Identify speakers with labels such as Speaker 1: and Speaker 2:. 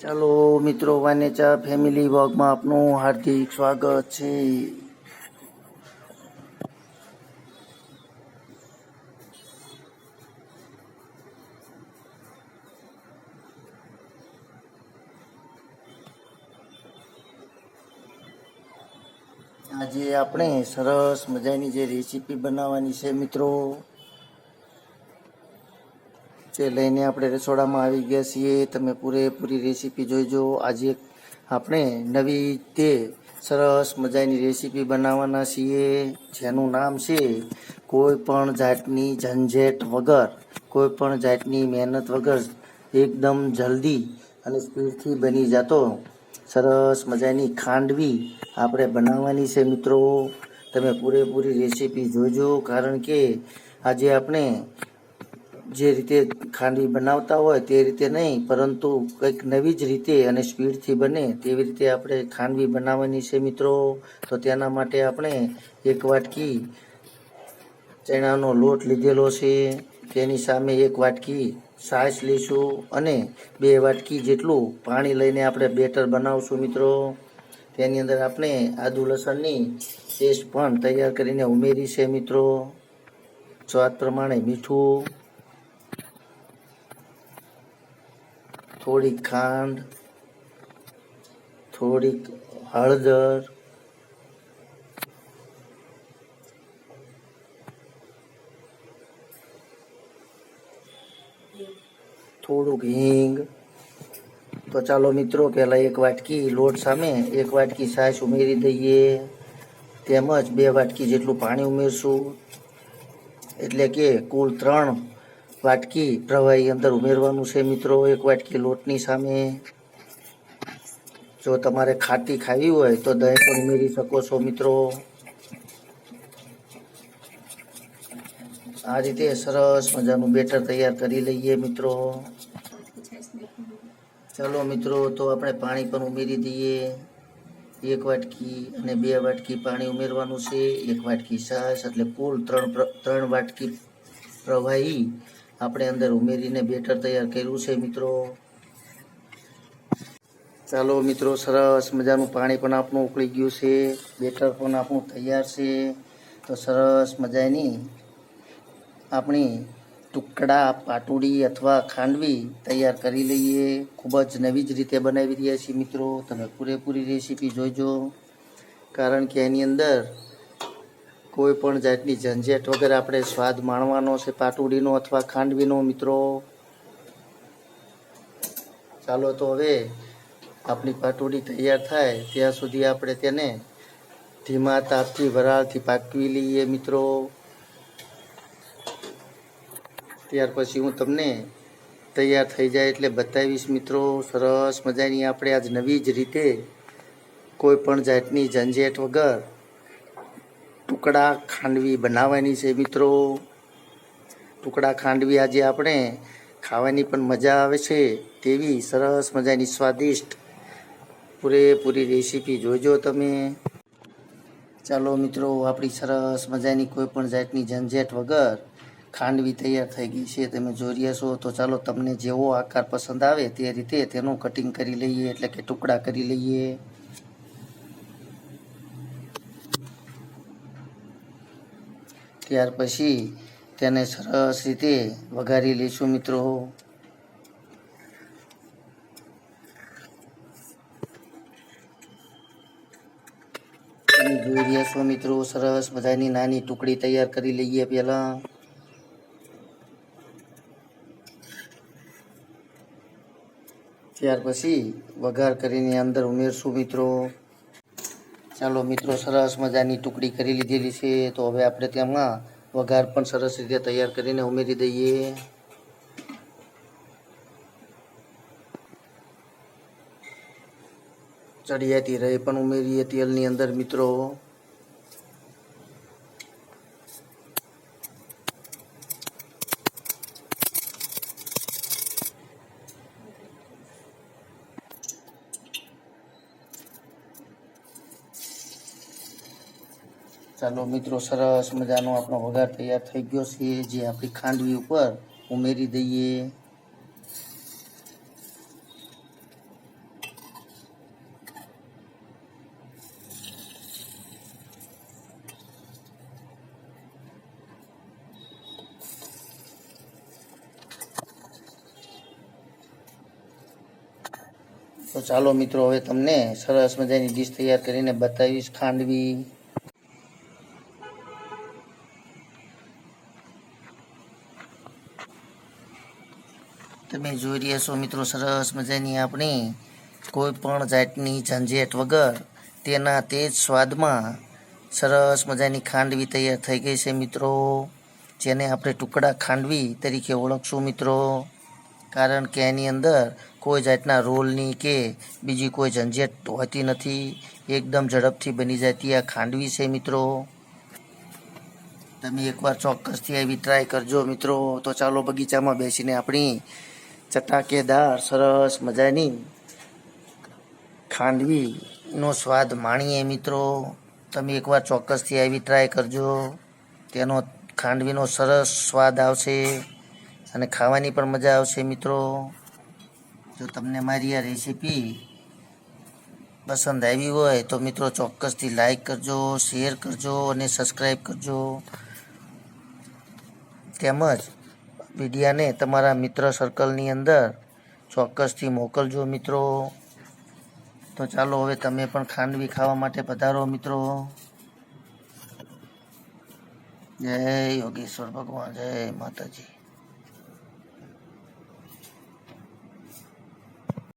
Speaker 1: ચાલો મિત્રો વાનેચા ફેમિલી વર્ગમાં આપનું હાર્દિક સ્વાગત છે. આજે આપણે સરસ મજાની જે રેસીપી બનાવવાની છે મિત્રો. તે લઈને આપણે રસોડામાં આવી ગયા છીએ. તમે પૂરેપૂરી રેસીપી જોઈજો. આજે આપણે નવી તે સરસ મજાની રેસીપી બનાવવાના છીએ. જેનું નામ છે કોઈ પણ જાતની ઝંઝેટ વગર કોઈ પણ જાતની મહેનત વગર એકદમ જલ્દી અને સ્પીડથી બની જતો સરસ મજાની ખાંડવી આપણે બનાવવાની છે મિત્રો. તમે પૂરેપૂરી રેસીપી જોજો, કારણ કે આજે આપણે જે રીતે ખાંડવી બનાવતા હોય તે રીતે નહીં, પરંતુ કંઈક નવી જ રીતે અને સ્પીડથી બને તેવી રીતે આપણે ખાંડવી બનાવવાની છે મિત્રો. તો તેના માટે આપણે એક વાટકી ચણાનો લોટ લીધેલો છે. તેની સામે એક વાટકી છાશ લઈશું અને બે વાટકી જેટલું પાણી લઈને આપણે બેટર બનાવશું મિત્રો. તેની અંદર આપણે આદુ લસણની પેસ્ટ પણ તૈયાર કરીને ઉમેરી છે મિત્રો. સ્વાદ પ્રમાણે મીઠું. થોડીક ખાંડ થોડીક હળદર થોડુંક હિંગ તો ચાલો મિત્રો પહેલાં એક વાટકી લોટ સામે એક વાટકી છાશ ઉમેરી દઈએ તેમજ બે વાટકી જેટલું પાણી ઉમેરશું એટલે કે કુલ ત્રણ વાટકી પ્રવાહી અંદર ઉમેરવાનું છે મિત્રો. એક વાટકી લોટની સામે. જો તમારે ખાટી ખાવી હોય તો દહીં પણ ઉમેરી શકો છો મિત્રો. આ રીતે સરસ મજાનું બેટર તૈયાર કરી લઈએ મિત્રો. ચાલો મિત્રો, તો આપણે પાણી પણ ઉમેરી દઈએ. એક વાટકી અને બે વાટકી પાણી ઉમેરવાનું છે. એક વાટકી છાશ એટલે કુલ ત્રણ ત્રણ વાટકી પ્રવાહી આપણે અંદર ઉમેરીને બેટર તૈયાર કર્યું છે, મિત્રો. ચાલો, મિત્રો, સરસ મજાનું પાણી પણ આપણું ઉકળી ગયું છે. બેટર પણ આપણું તૈયાર છે. તો સરસ મજાની આપણી ટુકડા, પાટુડી અથવા ખાંડવી તૈયાર કરી લઈએ. ખૂબ જ નવી જ રીતે બનાવી રહ્યા છીએ, મિત્રો. તમે પૂરેપૂરી રેસીપી જોઈજો. કારણ કે એની અંદર કોઈ પણ જાતની ઝંઝેટ વગર આપણે સ્વાદ માણવાનો છે, પાટુડીનો અથવા ખાંડવીનો, મિત્રો. ચાલો તો હવે આપણી પાટુડી તૈયાર થાય. ત્યાં સુધી આપણે તેને ધીમા તાપથી વરાળથી પાકવી લઈએ, મિત્રો. ત્યાર પછી હું તમને તૈયાર થઈ જાય એટલે બતાવીશ, મિત્રો. સરસ મજાની આપણે આજ નવી જ રીતે કોઈ પણ જાતની ઝંઝેટ વગર ટુકડા ખાંડવી બનાવવાની છે મિત્રો. ટુકડા ખાંડવી આજે આપણે ખાવાની પણ મજા આવે છે તેવી સરસ મજાની સ્વાદિષ્ટ પૂરેપૂરી રેસીપી જોજો તમે. ચાલો મિત્રો, આપણી સરસ મજાની કોઈ પણ જાતની ઝંઝેટ વગર ખાંડવી તૈયાર થઈ ગઈ છે. તમે જોઈ રહ્યા તો ચાલો તમને જેવો આકાર પસંદ આવે તે રીતે તેનું કટિંગ કરી લઈએ, એટલે કે ટુકડા કરી લઈએ. ત્યાર પછી તેને સરસ રીતે વઘારી લઈશું મિત્રો. તમે જોઈ રહ્યા છો મિત્રો, સરસ બધાની નાની ટુકડી તૈયાર કરી લઈએ પહેલા. ત્યાર પછી વઘાર કરીને અંદર ઉમેરશું મિત્રો. ચાલો મિત્રો, સરસ મજાની ટુકડી કરી લીધેલી છે. તો હવે આપણે તેમાં વઘાર પણ સરસ રીતે તૈયાર કરીને ઉમેરી દઈએ. ચડિયાતી રહી પણ ઉમેરીએ તેલની અંદર, મિત્રો. चलो मित्रों सरस मज़ा ना अपना वगार तैयार थी गए जी आप खांडवी पर उमरी दी तो चलो मित्रों हमें तमने सरस मज़ा डिश तैयार कर बताईश खांडवी જોઈ રહ્યા છો મિત્રો, સરસ મજાની આપણી કોઈ પણ જાતની ઝંઝેટ વગર તેના તે જ સ્વાદમાં સરસ મજાની ખાંડવી તૈયાર થઈ ગઈ છે મિત્રો. જેને આપણે ટુકડા ખાંડવી તરીકે ઓળખશું મિત્રો. કારણ કે એની અંદર કોઈ જાતના રોલની કે બીજી કોઈ ઝંઝેટ હોતી નથી. એકદમ ઝડપથી બની જતી આ ખાંડવી છે મિત્રો. તમે એકવાર ચોક્કસથી આવી ટ્રાય કરજો મિત્રો. તો ચાલો બગીચામાં બેસીને આપણી ચટાકેદાર, સરસ મજાની ખાંડવીનો સ્વાદ માણીએ મિત્રો. તમે એકવાર ચોક્કસથી આવી ટ્રાય કરજો. તેનો ખાંડવીનો સરસ સ્વાદ આવશે અને ખાવાની પણ મજા આવશે મિત્રો. જો તમને મારી આ રેસીપી પસંદ આવી હોય તો મિત્રો ચોક્કસથી લાઈક કરજો શેર કરજો અને સબસ્ક્રાઈબ કરજો. તેમજ વિડીયાને તમારા મિત્ર સર્કલની અંદર ચોક્કસથી મોકલજો મિત્રો. તો ચાલો હવે તમે પણ ખાંડવી ખાવા માટે પધારો મિત્રો. જય યોગેશ્વર ભગવાન, જય માતાજી.